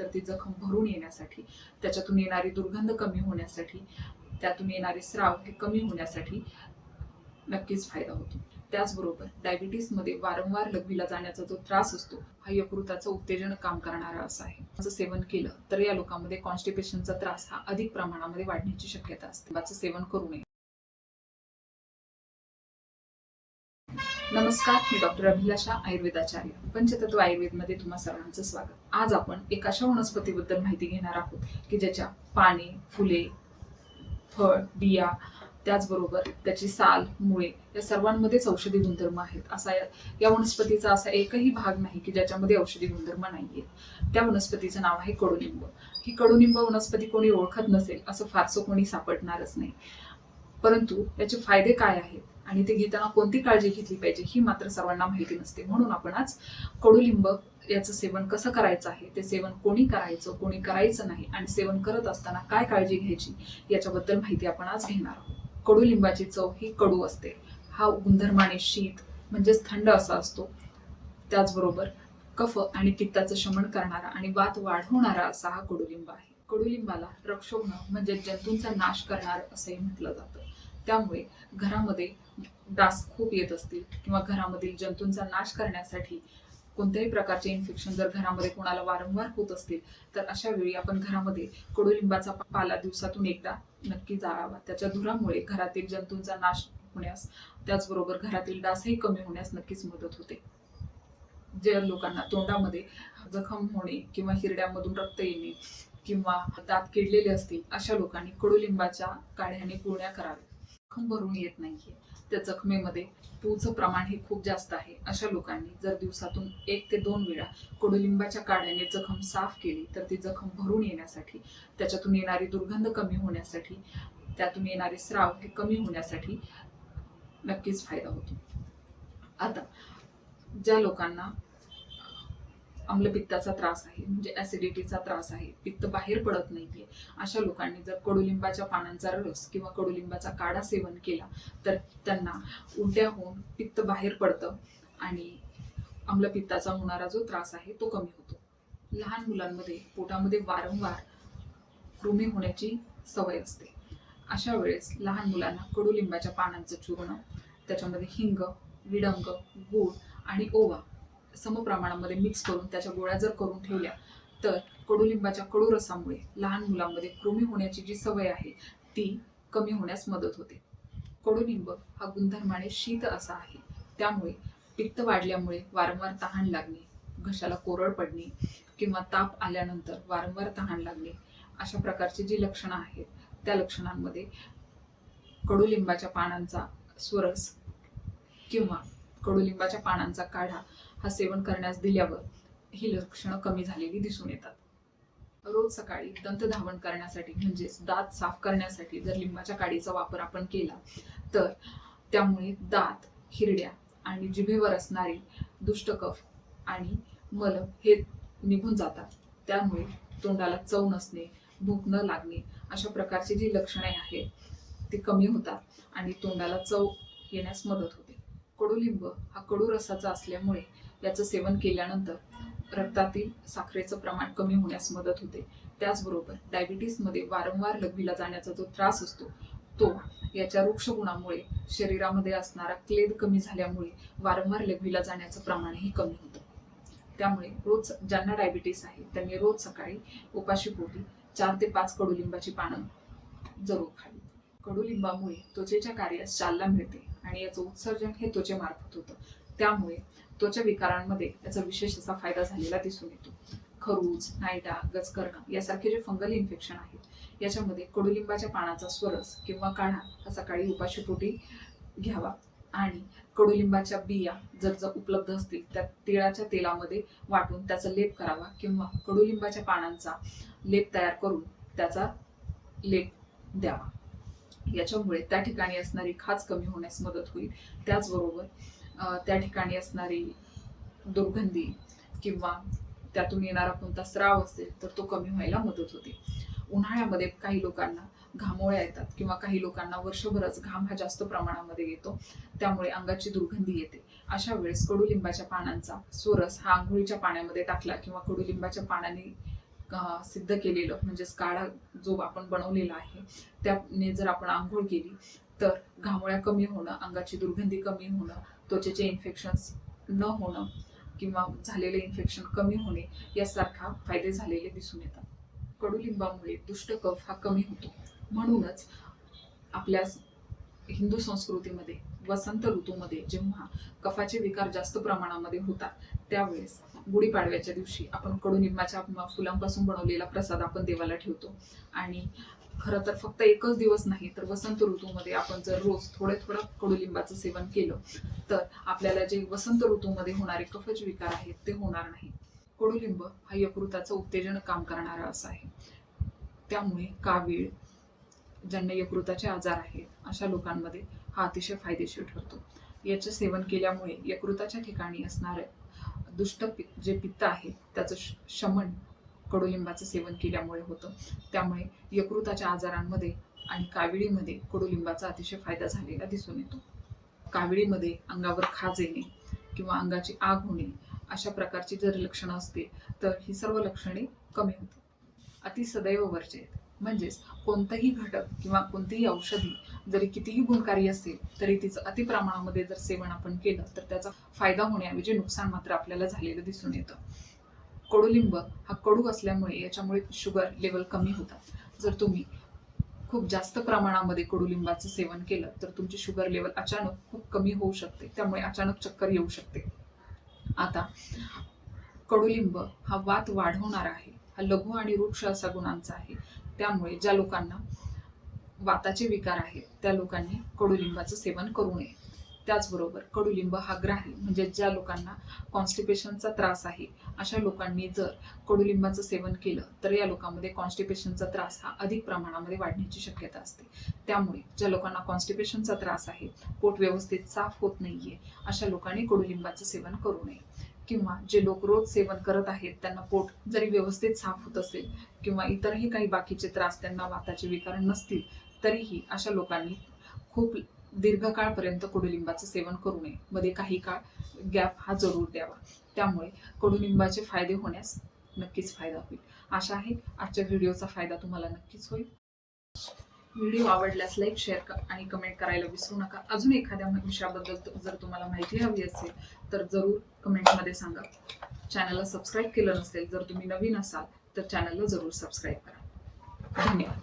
तर ती जखम भरून येण्यासाठी त्याच्यातून येणारी दुर्गंध कमी होण्यासाठी त्यातून येणारे स्राव हे कमी होण्यासाठी नक्कीच फायदा होतो. त्याचबरोबर डायबिटीसमध्ये वारंवार लघवीला जाण्याचा जो त्रास असतो हा यकृताचं उत्तेजन काम करणारा असा आहे. त्याचं सेवन केलं तर या लोकांमध्ये कॉन्स्टिपेशनचा त्रास हा अधिक प्रमाणामध्ये वाढण्याची शक्यता असते. त्याचं सेवन करू नये. नमस्कार मी डॉक्टर अभिलाषा आयुर्वेदाचार्य पंचतत्व आयुर्वेदमध्ये तुम्हा सर्वांचं स्वागत. आज आपण एक अशा वनस्पतीबद्दल माहिती घेणार आहोत की ज्याच्या पाने फुले फळ बिया त्याचबरोबर त्याची साल मुळे या सर्वांमध्येच औषधी गुणधर्म आहेत. असा या- या वनस्पतीचा असा एकही भाग नाही की ज्याच्यामध्ये औषधी गुणधर्म नाहीये त्या वनस्पतीचं नाव आहे कडुलिंब ही कडुलिंब वनस्पती कोणी ओळखत नसेल असं फारसं कोणी सापडणारच नाही. परंतु याचे फायदे काय आहेत? आणि ते घेताना कोणती काळजी घेतली पाहिजे ही मात्र सर्वांना माहिती नसते. म्हणून आपण आज कडुलिंब याचं सेवन कसं करायचं आहे? ते सेवन कोणी करायचं कोणी करायचं नाही आणि सेवन करत असताना काय काळजी घ्यायची याच्याबद्दल माहिती आपण आज घेणार आहोत. कडुलिंबाची चव ही कडू असते. हा गुणधर्माने शीत म्हणजेच थंड असा असतो. त्याचबरोबर कफ आणि पित्ताचं शमन करणारा आणि वात वाढवणारा असा हा कडुलिंब आहे. कडुलिंबाला रक्षोघ्न म्हणजे जंतूंचा नाश करणार असंही म्हटलं जातं. त्यामुळे घरामध्ये डास खूप येत असतील किंवा घरामधील जंतूंचा नाश करण्यासाठी कोणत्याही प्रकारचे इन्फेक्शन जर घरामध्ये कोणाला वारंवार होत असतील तर अशा वेळी आपण घरामध्ये कडुलिंबाचा पाला दिवसातून एकदा नक्की जाळावा. त्याच्या धुरामुळे घरातील जंतूंचा नाश होण्यास त्याचबरोबर घरातील डासही कमी होण्यास नक्कीच मदत होते. जे लोकांना तोंडामध्ये जखम होणे किंवा हिरड्यामधून रक्त येणे किंवा दात किडलेले असतील अशा लोकांनी कडुलिंबाच्या काढ्याने गुळण्या कराव्या जखम भरून येत नाहीये. त्या जखमेमध्ये पूचं प्रमाण हे खूप जास्त आहे अशा लोकांनी जर दिवसातून एक ते दोन वेळा कडुलिंबाच्या काढ्याने जखम साफ केली तर ती जखम भरून येण्यासाठी त्याच्यातून येणारी दुर्गंध कमी होण्यासाठी त्यातून येणारे स्राव हे कमी होण्यासाठी नक्कीच फायदा होतो. आता ज्या लोकांना आम्लपित्ताचा त्रास आहे म्हणजे ऍसिडिटीचा त्रास आहे पित्त बाहेर पडत नाहीये. अशा लोकांनी जर कडुलिंबाच्या पानांचा रस किंवा कडुलिंबाचा काढा सेवन केला तर त्यांना उलट्या होऊन पित्त बाहेर पडतं आणि आम्लपित्ताचा होणारा जो त्रास आहे तो कमी होतो. लहान मुलांमध्ये पोटामध्ये वारंवार कृमी होण्याची सवय असते. अशा वेळेस लहान मुलांना कडुलिंबाच्या पानांचं चूर्ण त्याच्यामध्ये हिंग विडंग गूळ आणि ओवा समप्रमाणामध्ये मिक्स करून त्याच्या गोळ्या जर करून ठेवल्या तर कडुलिंबाच्या कडू रसामुळे लहान मुलांमध्ये कृमी होण्याची जी सवय आहे ती कमी होण्यास मदत होते. कडुलिंब हा गुणधर्माने शीत असा आहे. त्यामुळे पित्त वाढल्यामुळे वारंवार तहान लागणे घशाला कोरड पडणे किंवा ताप आल्यानंतर वारंवार तहान लागणे अशा प्रकारची जी लक्षणं आहेत त्या लक्षणांमध्ये कडुलिंबाच्या पानांचा स्वरस किंवा कडुलिंबाच्या पानांचा काढा हा सेवन करण्यास दिल्यावर ही लक्षणं कमी झालेली दिसून येतात. रोज सकाळी दंत धावण करण्यासाठी म्हणजेच दात साफ करण्यासाठी जर लिंबाच्या काडीचा वापर आपण केला तर त्यामुळे दात हिरड्या आणि जिभेवर असणारी दुष्टकफ आणि मल हे निघून जातात. त्यामुळे तोंडाला चव नसणे भूक न लागणे अशा प्रकारची जी लक्षणे आहेत ती कमी होतात आणि तोंडाला चव येण्यास मदत होते. कडुलिंब हा कडू रसाचा असल्यामुळे याचं सेवन केल्यानंतर रक्तातील साखरेचं प्रमाण कमी होण्यास मदत होते. त्याचबरोबर डायबिटीसमध्ये वारंवार लघवीला जाण्याचा जो त्रास असतो तो याच्या वृक्ष गुणामुळे शरीरामध्ये असणारा क्लेद कमी झाल्यामुळे वारंवार लघवीला जाण्याचं प्रमाणही कमी होतं. त्यामुळे रोज ज्यांना डायबिटीस आहे त्यांनी रोज सकाळी उपाशी पोटी चार ते पाच कडुलिंबाची पानं जरूर खावी. कडुलिंबामुळे त्वचेच्या कार्यास चालना मिळते. आणि याचं उत्सर्जन हे त्वचेमार्फत होतं. त्यामुळे त्वचा विकारांमध्ये याचा विशेष असा फायदा झालेला दिसून येतो. खरूज नायटा गजकर्ण यासारखे जे फंगल इन्फेक्शन आहेत याच्यामध्ये कडुलिंबाच्या पानाचा स्वरस किंवा काढा हा सकाळी उपाशीपोटी घ्यावा. आणि कडुलिंबाच्या बिया जर जर उपलब्ध असतील त्या तिळाच्या तेलामध्ये वाटून त्याचा लेप करावा किंवा कडुलिंबाच्या पानांचा लेप तयार करून त्याचा लेप द्यावा. याच्यामुळे त्या ठिकाणी असणारी खाज कमी होण्यास मदत होईल. त्याचबरोबर त्या ठिकाणी असणारी दुर्गंधी किंवा त्यातून येणारा कोणता स्राव असेल तर तो कमी व्हायला मदत होते. उन्हाळ्यामध्ये काही लोकांना घामोळ्या येतात किंवा काही लोकांना वर्षभरच घाम हा जास्त प्रमाणामध्ये येतो. त्यामुळे अंगाची दुर्गंधी येते. अशा वेळेस कडुलिंबाच्या पानांचा सोरस हा आंघोळीच्या पाण्यामध्ये टाकला किंवा कडुलिंबाच्या पानाने सिद्ध केलेलं म्हणजेच काळा जो आपण बनवलेला आहे त्याने जर आपण आंघोळ केली तर घामोळ्या कमी होणं अंगाची दुर्गंधी कमी होणं त्वचेचे इन्फेक्शन्स न होणं किंवा झालेले इन्फेक्शन कमी होणे यासारखा फायदे झालेले दिसून येतात. कडुलिंबामुळे दुष्ट कफ हा कमी होतो. म्हणूनच आपल्या हिंदू संस्कृतीमध्ये वसंत ऋतूमध्ये जेव्हा कफाचे विकार जास्त प्रमाणामध्ये होतात त्यावेळेस गुढीपाडव्याच्या दिवशी आपण कडुनिंबाच्या फुलांपासून बनवलेला प्रसाद आपण देवाला ठेवतो. आणि खरं तर फक्त एकच दिवस नाही तर वसंत ऋतूमध्ये आपण जर रोज थोडे थोडं कडुलिंबाचं सेवन केलं तर आपल्याला जे वसंत ऋतूमध्ये होणारे कफचे विकार आहेत ते होणार नाही. कडुलिंब हा यकृताचं उत्तेजन काम करणारा असा आहे. त्यामुळे कावीळ ज्यांना यकृताचे आजार आहेत अशा लोकांमध्ये हा अतिशय फायदेशीर ठरतो. याचे सेवन केल्यामुळे यकृताच्या ठिकाणी असणारे दुष्ट पि- जे पित्त आहे त्याचं श- शमन कडुलिंबाचं सेवन केल्यामुळे होतं. त्यामुळे यकृताच्या आजारांमध्ये आणि काविळीमध्ये कडुलिंबाचा अतिशय फायदा झालेला दिसून येतो. काविळीमध्ये अंगावर खाज येणे किंवा अंगाची आग होणे अशा प्रकारची जर लक्षणं असतील तर ही सर्व लक्षणे कमी होतात अति सदैव वर्जेत म्हणजेच कोणताही घटक किंवा कोणतीही औषधी जरी कितीही गुणकारी असेल तरी तिचं अति प्रमाणामध्ये जर सेवन आपण केलं तर त्याचा फायदा होण्याऐवजी नुकसान मात्र आपल्याला झालेलं दिसून येतं. कडुलिंब हा कडू असल्यामुळे याच्यामुळे शुगर लेवल कमी होतात. जर तुम्ही खूप जास्त प्रमाणामध्ये कडुलिंबाचं सेवन केलं तर तुमची शुगर लेवल अचानक खूप कमी होऊ शकते. त्यामुळे अचानक चक्कर येऊ शकते. आता कडुलिंब हा वात वाढवणारा आहे. हा लघु आणि वृक्ष असा गुणांचा आहे. त्यामुळे ज्या लोकांना वाताचे विकार आहेत त्या लोकांनी कडुलिंबाचं सेवन करू नये. त्याचबरोबर कडुलिंब हा ग्राही म्हणजे ज्या लोकांना कॉन्स्टिपेशनचा त्रास आहे अशा लोकांनी जर कडुलिंबाचं सेवन केलं तर या लोकांमध्ये कॉन्स्टिपेशनचा त्रास हा अधिक प्रमाणामध्ये वाढण्याची शक्यता असते. त्यामुळे ज्या लोकांना कॉन्स्टिपेशनचा त्रास आहे पोट व्यवस्थित साफ होत नाहीये अशा लोकांनी कडुलिंबाचं सेवन करू नये. किंवा जे लोक रोज सेवन करत आहेत त्यांना पोट जरी व्यवस्थित साफ होत असेल किंवा इतरही काही बाकीचे त्रास त्यांना वाताचे विकार नसतील तरीही अशा लोकांनी खूप दीर्घकाळपर्यंत कडुलिंबाचं सेवन करू नये. मध्ये काही काळ गॅप हा जरूर द्यावा. त्यामुळे कडुलिंबाचे फायदे होण्यास नक्कीच फायदा होईल. आशा आहे आजच्या व्हिडिओचा फायदा तुम्हाला नक्कीच होईल. व्हिडिओ आवडल्यास लाईक शेअर आणि कमेंट करायला विसरू नका. अजून एखाद्या विषयाबद्दल जर तुम्हाला माहिती हवी असेल तर जरूर कमेंटमध्ये सांगा. चॅनलला सबस्क्राईब केलं नसेल जर तुम्ही नवीन असाल तर चॅनलला जरूर सबस्क्राईब करा. धन्यवाद.